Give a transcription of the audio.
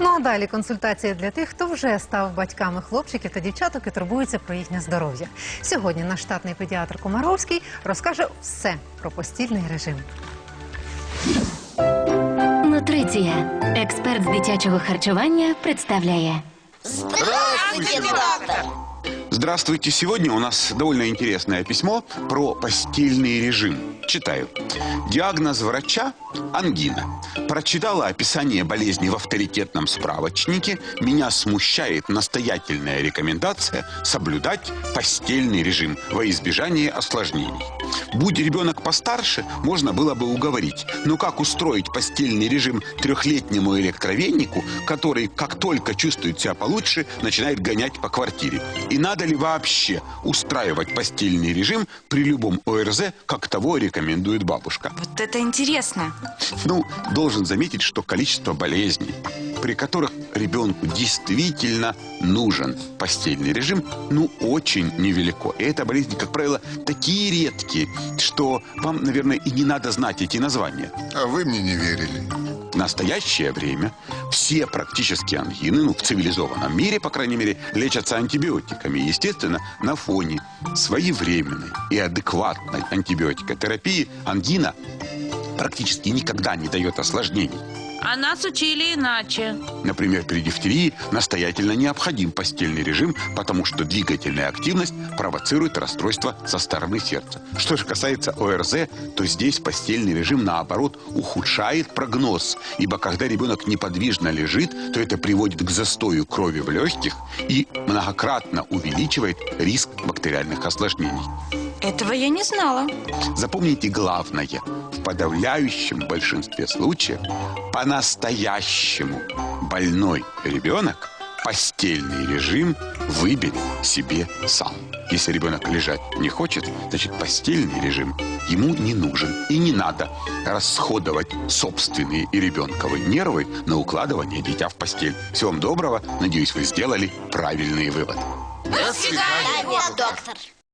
Ну а далі консультація для тих, хто вже став батьками хлопчиків та дівчаток і турбується про їхнє здоров'я. Сьогодні наш штатний педіатр Комаровський розкаже все про постільний режим. Нутриція. Експерт з дитячого харчування представляє. Здравствуйте, доктор! Здравствуйте. Сегодня у нас довольно интересное письмо про постельный режим. Читаю. Диагноз врача – ангина. Прочитала описание болезни в авторитетном справочнике. Меня смущает настоятельная рекомендация соблюдать постельный режим во избежание осложнений. Будь ребенок постарше, можно было бы уговорить. Но как устроить постельный режим трехлетнему электровеннику, который, как только чувствует себя получше, начинает гонять по квартире? И надо ли вообще устраивать постельный режим при любом ОРЗ, как того рекомендует бабушка? Вот это интересно. Ну, должен заметить, что количество болезней, при которых ребенку действительно нужен постельный режим, ну, очень невелико. И это болезни, как правило, такие редкие, что вам, наверное, и не надо знать эти названия. А вы мне не верили. В настоящее время все практически ангины, ну, в цивилизованном мире, по крайней мере, лечатся антибиотиками. Естественно, на фоне своевременной и адекватной антибиотикотерапии ангина практически никогда не дает осложнений. А нас учили иначе. Например, при дифтерии настоятельно необходим постельный режим, потому что двигательная активность провоцирует расстройство со стороны сердца. Что же касается ОРЗ, то здесь постельный режим, наоборот, ухудшает прогноз. Ибо когда ребенок неподвижно лежит, то это приводит к застою крови в легких и многократно увеличивает риск бактериальных осложнений. Этого я не знала. Запомните главное. В подавляющем большинстве случаев по-настоящему больной ребенок постельный режим выберет себе сам. Если ребенок лежать не хочет, значит постельный режим ему не нужен. И не надо расходовать собственные и ребенковые нервы на укладывание дитя в постель. Всего вам доброго. Надеюсь, вы сделали правильные выводы. До свидания, доктор.